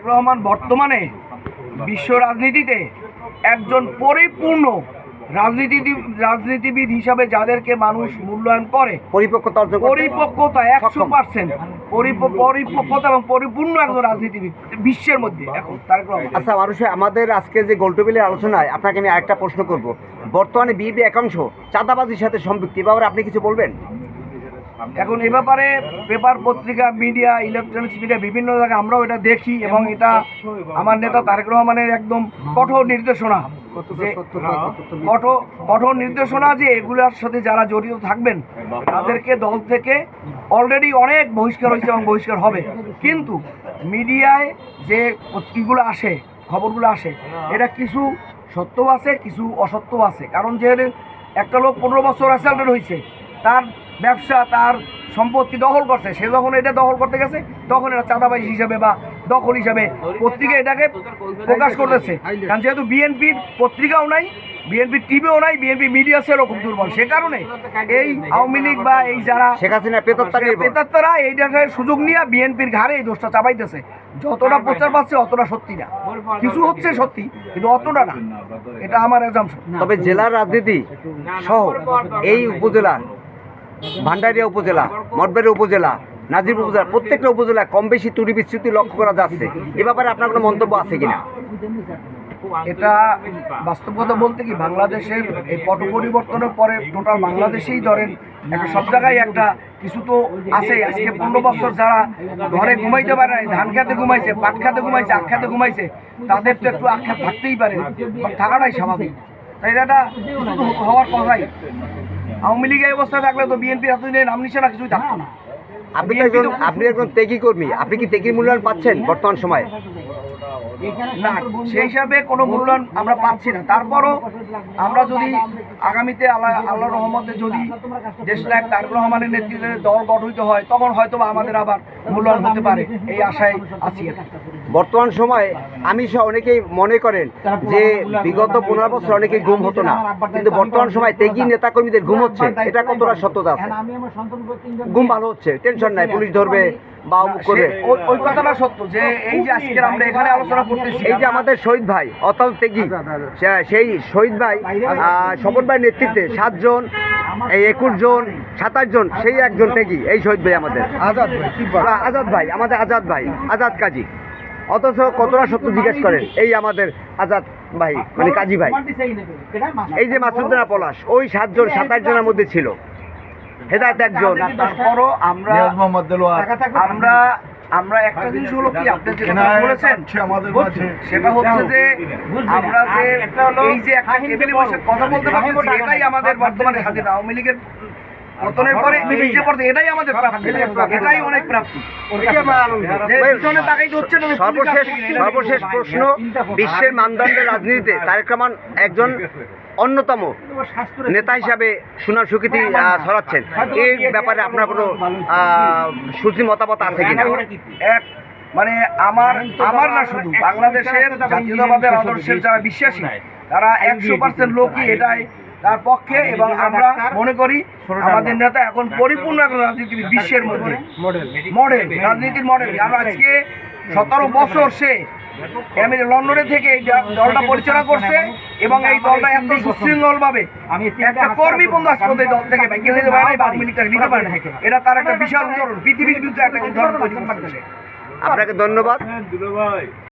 তারেক রহমান বর্তমানে বিশ্ব রাজনীতিতে একজন পরিপূর্ণ রাজনীতিবিদ রাজনীতিবিদ হিসাবে যাদেরকে মানুষ মূল্যায়ন করে পরিপক্কতা পরিপক্কতা একশো। পার্সেন্ট পরিপক্কতা এবং পরিপূর্ণ একজন রাজনীতিবিদ বিশ্বের মধ্যে এখন তারেক রহমান। আচ্ছা মানুষের আমাদের আজকে যে গোলটেবিলের আলোচনায় আপনাকে আমি আরেকটা প্রশ্ন করব। বর্তমানে বিএনপি একাংশ চাঁদাবাজির সাথে সম্পৃক্ত এ ব্যাপারে আপনি কিছু বলবেন? এখন এ ব্যাপারে পেপার পত্রিকা, মিডিয়া ইলেকট্রনিক্স মিডিয়া বিভিন্ন জায়গায় আমরাও এটা দেখি এবং এটা আমার নেতা তারেক রহমানের একদম কঠোর নির্দেশনা কঠোর কঠোর নির্দেশনা যে এগুলোর সাথে যারা জড়িত থাকবেন, তাদেরকে দল থেকে অলরেডি অনেক বহিষ্কার হয়েছে এবং বহিষ্কার হবে। কিন্তু মিডিয়ায় যে ইগুলো আসে, খবরগুলো আসে, এটা কিছু সত্য আছে, কিছু অসত্য আছে। কারণ যে একটা লোক পনেরো বছর অ্যাসাল্টেড হয়েছে, তার ব্যবসা তার সম্পত্তি দখল করছে। সে যখন এটা দখল করতে গেছে তখন এটা চাঁদাবাজি হিসাবে বা দখল হিসাবে পত্রিকা এটাকে প্রকাশ করতেছে। কারণ যেহেতু বিএনপির পত্রিকাও নাই বিএনপির টিভিও নাই বিএনপি মিডিয়া সেলও খুব দুর্বল। সে কারণে এই আওয়ামী লীগ বা এই যারা শেখ হাসিনা পেতত্তা পেতাত্তারা এইটাকে সুযোগ নিয়ে বিএনপির ঘাড়ে এই দোষটা চাপাইতেছে। যতটা প্রচার পাচ্ছে অতটা সত্যি না। কিছু হচ্ছে সত্যি কিন্তু অতটা না। এটা আমার এজামশন তবে জেলার রাজনীতি সহ এই উপজেলা ভান্ডারিয়া উপজেলা, মঠবাড়িয়া উপজেলা, নাজিরপুর উপজেলা, প্রত্যেকটা উপজেলায় কম বেশি ত্রুটি বিচ্যুতি লক্ষ্য করা যাচ্ছে। এ ব্যাপারে আপনার কোনো মন্তব্য আছে কিনা? এটা বাস্তব কথা বলতে কি, বাংলাদেশের এই পট পরিবর্তনের পরে টোটাল বাংলাদেশেই ধরেন, একটা সব জায়গায় একটা কিছু তো আছে আজকে পনেরো বছর যারা ঘরে ঘুমাইতে পারে নাই, ধান খেতে ঘুমাইছে, পাট খেতে ঘুমাইছে, আখ খেতে ঘুমাইছে, তাদের তো একটু আক্ষেপ থাকতেই পারে থাকাটাই স্বাভাবিক। তাই এটা হওয়ার কথাই। আওয়ামী লীগ এই অবস্থায় থাকলে তো বিএনপির বিএনপি নিয়ে নাম নিশানা কিছুই থাকতো না। আপনি একজন আপনি একজন তেকি কর্মী। আপনি কি তেকির মূল্যায়ন পাচ্ছেন বর্তমান সময়ে? না সেই হিসাবে কোনো মূল্যায়ন আমরা পাচ্ছি না। তারপরও আমরা যদি আগামীতে আল্লাহ আল্লাহ রহমতে যদি দেশ লাগ তারক রহমানের নেতৃত্বে দল গঠিত হয় তখন হয়তো আমাদের আবার মূল্যায়ন হতে পারে এই আশায় আছি বর্তমান সময়ে আমি সহ অনেকেই মনে করেন যে বিগত পনেরো বছর অনেকেই ঘুম হতো না কিন্তু বর্তমান সময় তেগি নেতাকর্মীদের ঘুম হচ্ছে এটা কতটা সত্যতা আছে ঘুম ভালো হচ্ছে টেনশন নাই পুলিশ ধরবে বা অমুক করবে ওই- কথাটা সত্য যে এই যে আজকের আমরা এখানে আলোচনা করতেছি এই যে আমাদের শহীদ ভাই অতল তেগি সেই শহীদ ভাই আহ, স্বপন ভাই নেতৃত্বে সাতজন এই একুশ জন সাতাশ জন সেই একজন তেগি এই শহীদ ভাই আমাদের আজাদ ভাই আজাদ ভাই আমাদের আজাদ ভাই আজাদ কাজী। অথচ কতটা সত্য জিজ্ঞেস করেন এই আমাদের আজাদ ভাই মানে কাজী ভাই। এই যে মাসুদ্দিনা পলাশ ওই সাতজন সাতাশ জনের মধ্যে ছিল। হেদায়ত একজন। তারপরও আমরা আমরা আমরা একটা জিনিস হলো কি আপনি যে বলেছেন সেটা হচ্ছে যে আমরা যে এই যে একটা টেবিলে বসে কথা বলতে পারতেছি এটাই আমাদের বর্তমানে স্বাধীন আওয়ামী লীগের পতনের পরে যে পড়তে এটাই আমাদের প্রাপ্তি এটাই অনেক প্রাপ্তি। পিছনে তাকাইতে হচ্ছে না সর্বশেষ সর্বশেষ প্রশ্ন বিশ্বের মানদণ্ডের রাজনীতিতে তারেক রহমান একজন অন্যতম নেতা হিসাবে সুনাম আহ, ছড়াচ্ছেন। এই ব্যাপারে আপনার কোনো সুচি মতামত আছে কিনা? এক মানে আমার আমার না শুধু বাংলাদেশের জাতীয়তাবাদের আদর্শের যারা বিশ্বাসী তারা একশো পার্সেন্ট লোকই এটাই তার পক্ষে এবং আমরা মনে করি আমাদের নেতা এখন পরিপূর্ণ একজন রাজনীতিবিদ বিশ্বের মধ্যে। মডেল রাজনীতির মডেল আর আজকে সতেরো বছর সে লন্ডনে থেকে এই দলটা পরিচালনা করছে এবং এই দলটা এত সুশৃঙ্খল ভাবে একটা কর্মী বন্ধু দল থেকে পারে নিতে পারে না। এটা তার একটা বিশাল উদাহরণ। পৃথিবীর বিরুদ্ধে একটা উদাহরণ আপনাকে ধন্যবাদ।